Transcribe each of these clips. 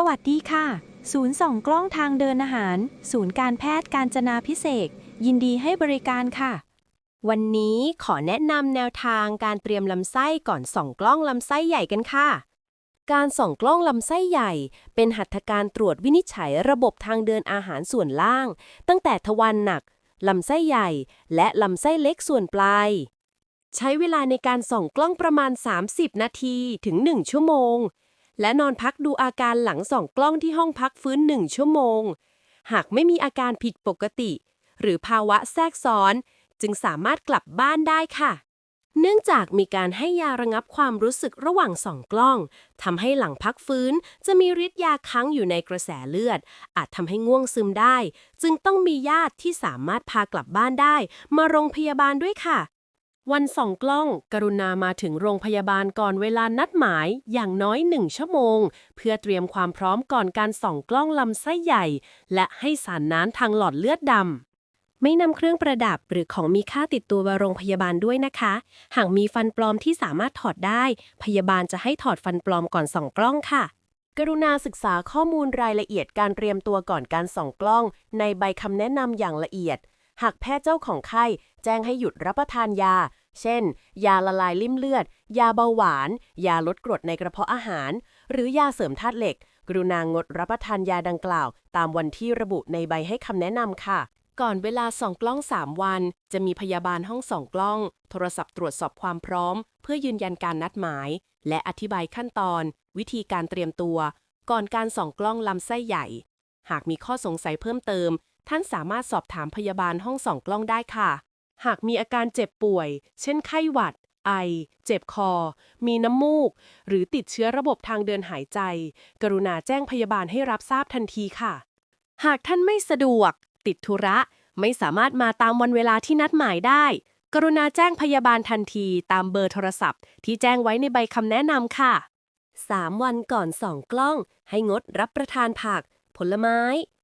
สวัสดีค่ะ ศูนย์ส่องกล้องทางเดินอาหาร ศูนย์การแพทย์การจนาพิเศษยินดีให้บริการค่ะ วันนี้ขอแนะนำแนวทางการเตรียมลำไส้ก่อนส่องกล้องลำไส้ใหญ่กันค่ะ การส่องกล้องลำไส้ใหญ่ เป็นหัตถการตรวจวินิจฉัยระบบทางเดินอาหารส่วนล่าง ตั้งแต่ทวารหนักลำไส้ใหญ่ และลำไส้เล็กส่วนปลาย ใช้เวลาในการส่องกล้องประมาณ 30 นาทีถึง 1 ชั่วโมง และนอนพักดูอาการหลังส่องกล้องที่ห้องพักฟื้น1ชั่วโมง หากไม่มีอาการผิดปกติ หรือภาวะแทรกซ้อน จึงสามารถกลับบ้านได้ค่ะ เนื่องจากมีการให้ยาระงับความรู้สึกระหว่างส่องกล้องทำให้หลังพักฟื้น จะมีฤทธิ์ยาค้างอยู่ในกระแสเลือด อาจทำให้ง่วงซึมได้ จึงต้องมีญาติที่สามารถพากลับบ้านได้ มาโรงพยาบาลด้วยค่ะ วันส่องกล้อง กรุณามาถึงโรงพยาบาลก่อนเวลานัดหมายอย่างน้อยหนึ่งชั่วโมง เพื่อเตรียมความพร้อมก่อนการส่องกล้องลำไส้ใหญ่ และให้สารน้ำทางหลอดเลือดดำไม่นำเครื่องประดับหรือของมีค่าติดตัวมาโรงพยาบาลด้วยนะคะ หากมีฟันปลอมที่สามารถถอดได้ พยาบาลจะให้ถอดฟันปลอมก่อนส่องกล้องค่ะ กรุณาศึกษาข้อมูลรายละเอียดการเตรียมตัวก่อนการส่องกล้อง ในใบคำแนะนำอย่างละเอียด หากแพทย์เจ้าของไข้ แจ้งให้หยุดรับประทานยา เช่น ยาละลายลิ่มเลือด ยาเบาหวาน ยาลดกรดในกระเพาะอาหาร หรือยาเสริมธาตุเหล็ก กรุณางดรับประทานยาดังกล่าว ตามวันที่ระบุในใบให้คำแนะนำค่ะก่อนเวลาส่องกล้อง 3 วัน จะมีพยาบาลห้องส่องกล้อง โทรศัพท์ตรวจสอบความพร้อม เพื่อยืนยันการนัดหมาย และอธิบายขั้นตอน วิธีการเตรียมตัว ก่อนการส่องกล้องลำไส้ใหญ่ หากมีข้อสงสัยเพิ่มเติม ท่านสามารถสอบถามพยาบาลห้องส่องกล้องได้ค่ะ หากมีอาการเจ็บป่วย เช่นไข้หวัด ไอ เจ็บคอ มีน้ำมูก หรือติดเชื้อระบบทางเดินหายใจ กรุณาแจ้งพยาบาลให้รับทราบทันทีค่ะ หากท่านไม่สะดวก ติดธุระ ไม่สามารถมาตามวันเวลาที่นัดหมายได้ กรุณาแจ้งพยาบาลทันทีตามเบอร์โทรศัพท์ ที่แจ้งไว้ในใบคำแนะนำค่ะ 3 วันก่อนส่องกล้อง ให้งดรับประทานผัก ผลไม้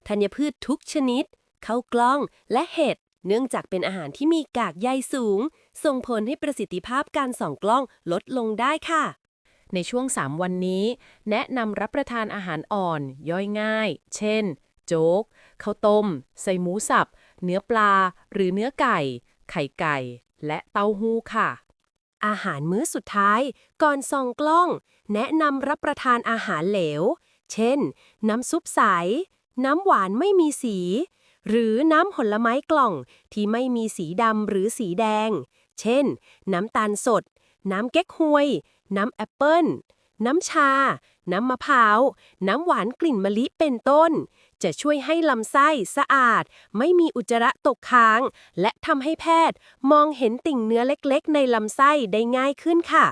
ธัญพืชทุกชนิด เข้ากล้องและเห็ด เนื่องจากเป็นอาหารที่มีกากใยสูง ส่งผลให้ประสิทธิภาพการส่องกล้องลดลงได้ค่ะ ในช่วง 3 วันนี้ แนะนำรับประทานอาหารอ่อน ย่อยง่าย เช่น โจ๊กข้าวต้ม ใส่หมูสับ เนื้อปลา หรือเนื้อไก่ ไข่ไก่ และเต้าหู้ค่ะ อาหารมื้อสุดท้าย ก่อนส่องกล้อง แนะนำรับประทานอาหารเหลว เช่น น้ำซุปใส น้ำหวานไม่มีสี หรือน้ำผลไม้กล่องที่ไม่มีสีดำหรือสีแดง เช่น น้ำตาลสด น้ำเก๊กฮวย น้ำแอปเปิ้ล น้ำชา น้ำมะพร้าว น้ำหวานกลิ่นมะลิเป็นต้น จะช่วยให้ลำไส้สะอาด ไม่มีอุจจาระตกค้าง และทำให้แพทย์มองเห็นติ่งเนื้อเล็กๆ ในลำไส้ได้ง่ายขึ้นค่ะ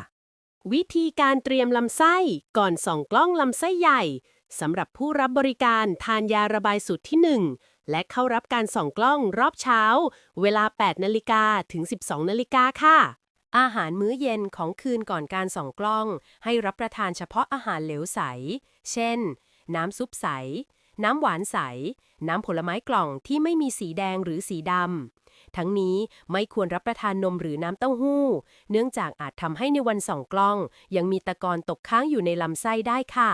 วิธีการเตรียมลำไส้ก่อนส่องกล้องลำไส้ใหญ่สำหรับผู้รับบริการทานยาระบายสูตรที่ 1 และเข้ารับการส่องกล้องรอบเช้า เวลา 8นาฬิกาถึง 12นาฬิกาค่ะ อาหารมื้อเย็นของคืนก่อนการส่องกล้อง ให้รับประทานเฉพาะอาหารเหลวใส เช่น น้ำซุปใส น้ำหวานใส น้ำผลไม้กล่องที่ไม่มีสีแดงหรือสีดำ ทั้งนี้ไม่ควรรับประทานนมหรือน้ำเต้าหู้ เนื่องจากอาจทำให้ในวันส่องกล้อง ยังมีตะกอนตกค้างอยู่ในลำไส้ได้ค่ะ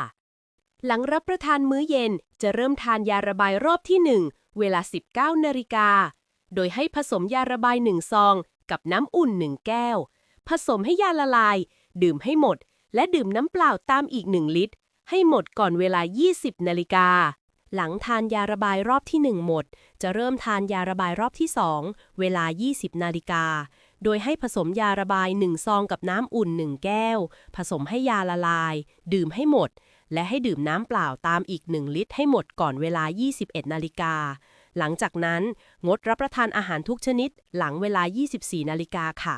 หลังรับประทานมื้อเย็นจะเริ่มทานยาระบายรอบที่ 1 เวลา 19นาฬิกา โดยให้ผสมยาระบาย1ซอง กับน้ำอุ่น1แก้ว ผสมให้ยาละลาย ดื่มให้หมด และดื่มน้ำเปล่าตามอีก1ลิตร ให้หมดก่อนเวลา 20นาฬิกา หลังทานยาระบายรอบที่ 1 หมด จะเริ่มทานยาระบายรอบที่ 2 เวลา 20นาฬิกาโดยให้ผสมยาระบาย1ซองกับน้ำอุ่น1แก้ว ผสมให้ยาละลาย ดื่มให้หมด และให้ดื่มน้ำเปล่าตามอีก 1 ลิตรให้หมดก่อนเวลา 21 นาฬิกา หลังจากนั้นงดรับประทานอาหารทุกชนิดหลังเวลา 24 นาฬิกาค่ะ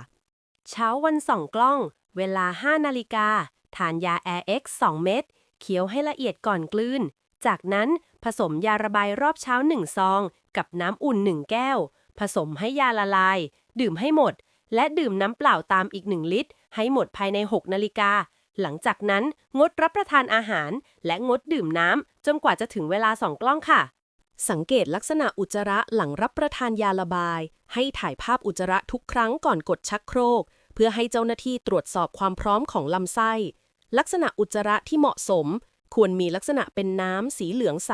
เช้าวันส่องกล้อง เวลา 5 นาฬิกา ทานยา Air X 2 เม็ดเคี้ยวให้ละเอียดก่อนกลืน จากนั้นผสมยาระบายรอบเช้า 1 ซอง กับน้ำอุ่น 1 แก้ว ผสมให้ยาละลาย ดื่มให้หมด และดื่มน้ำเปล่าตามอีก 1 ลิตร ให้หมดภายใน 6 นาฬิกา หลังจากนั้นงดรับประทานอาหาร และงดดื่มน้ำจนกว่าจะถึงเวลาส่องกล้องค่ะ สังเกตลักษณะอุจจาระหลังรับประทานยาระบาย ให้ถ่ายภาพอุจจาระทุกครั้งก่อนกดชักโครก เพื่อให้เจ้าหน้าที่ตรวจสอบความพร้อมของลำไส้ ลักษณะอุจจาระที่เหมาะสม ควรมีลักษณะเป็นน้ำสีเหลืองใส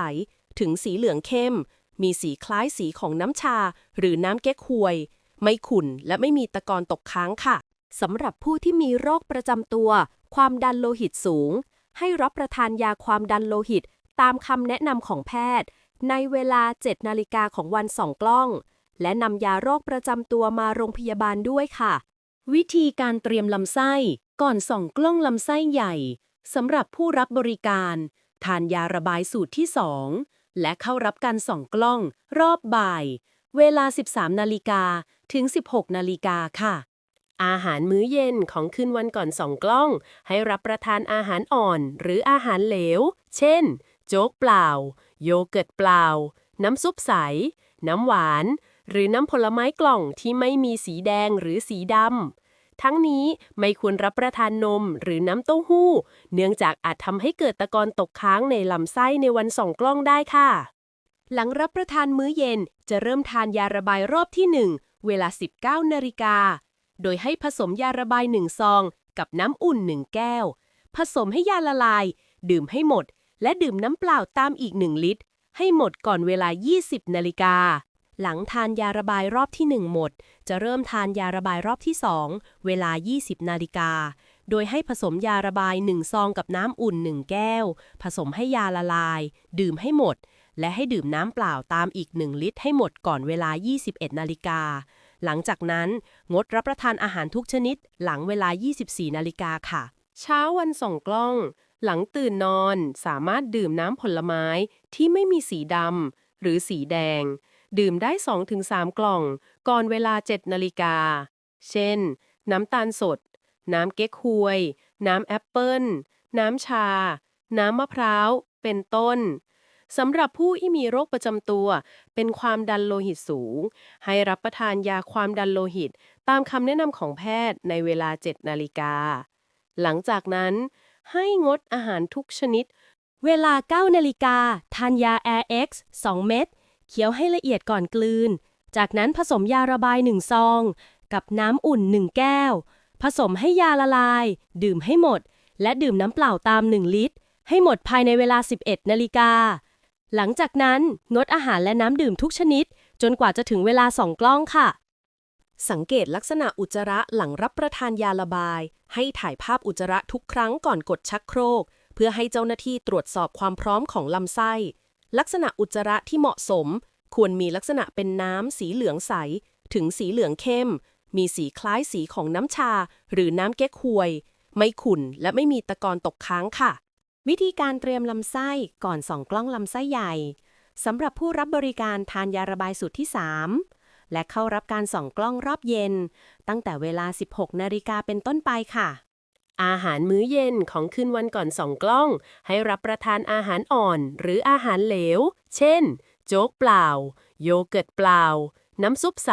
ถึงสีเหลืองเข้ม มีสีคล้ายสีของน้ำชา หรือน้ำเก๊กฮวย ไม่ขุ่นและไม่มีตะกอนตกค้างค่ะ สำหรับผู้ที่มีโรคประจำตัว ความดันโลหิตสูง ให้รับประทานยาความดันโลหิต ตามคำแนะนำของแพทย์ ในเวลา 7 นาฬิกาของวันสองกล้อง และนำยาโรคประจำตัวมาโรงพยาบาลด้วยค่ะ วิธีการเตรียมลำไส้ ก่อนส่องกล้องลำไส้ใหญ่สำหรับผู้รับบริการ ทานยาระบายสูตรที่ 2 และเข้ารับการส่องกล้อง รอบบ่าย เวลา 13 นาฬิกาถึง 16 นาฬิกาค่ะ อาหารมื้อเย็นของคืนวันก่อนสองกล้อง ให้รับประทานอาหารอ่อนหรืออาหารเหลว เช่น โจ๊กเปล่า โยเกิร์ตเปล่า น้ำซุปใส น้ำหวาน หรือน้ำผลไม้กล่องที่ไม่มีสีแดงหรือสีดำ ทั้งนี้ไม่ควรรับประทานนมหรือน้ำเต้าหู้ เนื่องจากอาจทำให้เกิดตะกอนตกค้างในลำไส้ในวันส่องกล้องได้ค่ะ หลังรับประทานมื้อเย็นจะเริ่มทานยาระบายรอบที่ 1 เวลา 19นาฬิกา โดยให้ผสมยาระบาย1ซอง กับน้ำอุ่น1แก้ว ผสมให้ยาละลาย ดื่มให้หมด และดื่มน้ำเปล่าตามอีก1ลิตร ให้หมดก่อนเวลา 20 นาฬิกา หลังทานยาระบายรอบที่ 1 หมด จะเริ่มทานยาระบายรอบที่ 2 เวลา 20 นาฬิกา โดยให้ผสมยาระบาย 1 ซองกับน้ำอุ่น 1 แก้ว ผสมให้ยาละลาย ดื่มให้หมดและให้ดื่มน้ำเปล่าตามอีก 1 ลิตรให้หมดก่อนเวลา 21 นาฬิกา หลังจากนั้นงดรับประทานอาหารทุกชนิด หลังเวลา 24 นาฬิกาค่ะ เช้าวันส่องกล้อง หลังตื่นนอนสามารถดื่มน้ำผลไม้ที่ไม่มีสีดำหรือสีแดง ดื่มได้ 2-3 กล่อง ก่อนเวลา 7 นาฬิกา เช่น น้ำตาลสด น้ำเก๊กฮวย น้ำแอปเปิ้ล น้ำชา น้ำมะพร้าว เป็นต้น สำหรับผู้ที่มีโรคประจำตัว เป็นความดันโลหิตสูง ให้รับประทานยาความดันโลหิต ตามคำแนะนำของแพทย์ในเวลา 7 นาฬิกา หลังจากนั้น ให้งดอาหารทุกชนิด เวลา 9 นาฬิกา ทานยา Air X 2 เม็ด เคี้ยวให้ละเอียดก่อนกลืน จากนั้นผสมยาระบาย 1 ซอง กับน้ำอุ่น 1 แก้ว ผสมให้ยาละลาย ดื่มให้หมด และดื่มน้ำเปล่าตาม 1 ลิตร ให้หมดภายในเวลา 11 นาฬิกา หลังจากนั้นงดอาหารและน้ำดื่มทุกชนิด จนกว่าจะถึงเวลาส่องกล้องค่ะ สังเกตลักษณะอุจจาระหลังรับประทานยาระบาย ให้ถ่ายภาพอุจจาระทุกครั้งก่อนกดชักโครก เพื่อให้เจ้าหน้าที่ตรวจสอบความพร้อมของลำไส้ ลักษณะอุจจาระที่เหมาะสม ควรมีลักษณะเป็นน้ำสีเหลืองใส ถึงสีเหลืองเข้ม มีสีคล้ายสีของน้ำชา หรือน้ำเก๊กฮวย ไม่ขุ่นและไม่มีตะกอนตกค้างค่ะ วิธีการเตรียมลำไส้ก่อนส่องกล้องลำไส้ใหญ่สำหรับผู้รับบริการทานยาระบายสูตรที่ 3 และเข้ารับการส่องกล้องรอบเย็น ตั้งแต่เวลา 16 นาฬิกาเป็นต้นไปค่ะ อาหารมื้อเย็นของคืนวันก่อนส่องกล้อง ให้รับประทานอาหารอ่อนหรืออาหารเหลว เช่น โจ๊กเปล่า โยเกิร์ตเปล่า น้ำซุปใส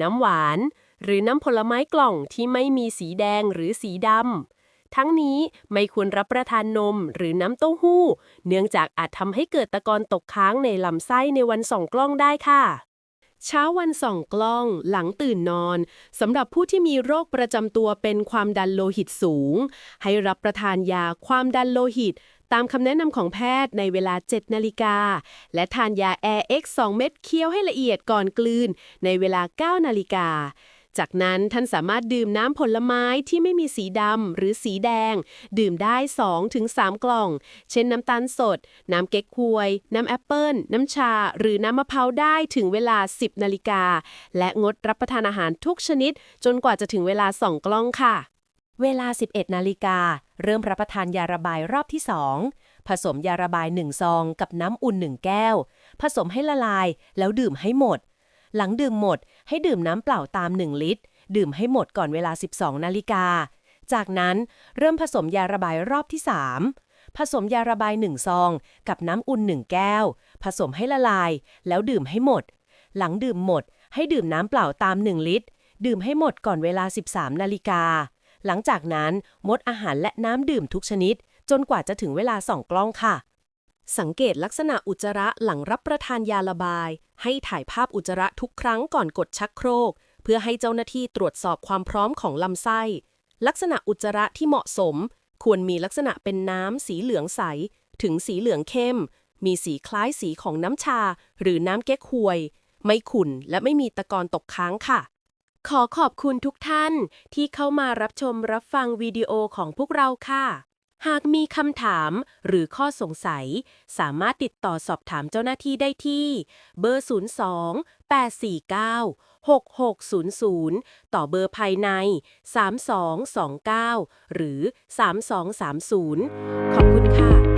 น้ำหวาน หรือน้ำผลไม้กล่องที่ไม่มีสีแดงหรือสีดำ ทั้งนี้ไม่ควรรับประทานนมหรือน้ำเต้าหู้ เนื่องจากอาจทำให้เกิดตะกอนตกค้างในลำไส้ในวันส่องกล้องได้ค่ะ เช้าวันส่องกล้องหลังตื่นนอนสำหรับผู้ที่มีโรคประจำตัวเป็นความดันโลหิตสูง ให้รับประทานยาความดันโลหิต ตามคำแนะนำของแพทย์ในเวลา 7 นาฬิกา และทานยา Air X 2 เม็ดเคี้ยวให้ละเอียดก่อนกลืนในเวลา 9 นาฬิกา จากนั้นท่านสามารถดื่มน้ำผลไม้ที่ไม่มีสีดำหรือสีแดง ดื่มได้ 2-3 กล่อง เช่นน้ำตาลสด น้ำเก๊กฮวย น้ำแอปเปิลน้ำชา หรือน้ำมะพร้าวได้ถึงเวลา 10 นาฬิกา และงดรับประทานอาหารทุกชนิด จนกว่าจะถึงเวลาสองกล้องค่ะ เวลา 11 นาฬิกา เริ่มรับประทานยาระบายรอบที่ 2 ผสมยาระบาย 1 ซอง กับน้ำอุ่น 1 แก้ว ผสมให้ละลายแล้วดื่มให้หมด หลังดื่มหมด ให้ดื่มน้ำเปล่าตาม 1 ลิตร ดื่มให้หมดก่อนเวลา 12 นาฬิกา จากนั้นเริ่มผสมยาระบายรอบที่ 3 ผสมยาระบาย 1 ซอง กับน้ำอุ่น 1 แก้ว ผสมให้ละลาย แล้วดื่มให้หมด หลังดื่มหมด ให้ดื่มน้ำเปล่าตาม 1 ลิตร ดื่มให้หมดก่อนเวลา 13 นาฬิกา หลังจากนั้นงดอาหารและน้ำดื่มทุกชนิด จนกว่าจะถึงเวลาส่องกล้องค่ะ สังเกตลักษณะอุจจาระหลังรับประทานยาระบาย ให้ถ่ายภาพอุจจาระทุกครั้งก่อนกดชักโครก เพื่อให้เจ้าหน้าที่ตรวจสอบความพร้อมของลำไส้ ลักษณะอุจจาระที่เหมาะสม ควรมีลักษณะเป็นน้ำสีเหลืองใส ถึงสีเหลืองเข้ม มีสีคล้ายสีของน้ำชา หรือน้ำเก๊กฮวย ไม่ขุ่นและไม่มีตะกอนตกค้างค่ะ ขอขอบคุณทุกท่านที่เข้ามารับชมรับฟังวิดีโอของพวกเราค่ะ หากมีคำถามหรือข้อสงสัย สามารถติดต่อสอบถามเจ้าหน้าที่ได้ที่ เบอร์ 02 849 6600 ต่อเบอร์ภายใน 3229 หรือ 3230 ขอบคุณค่ะ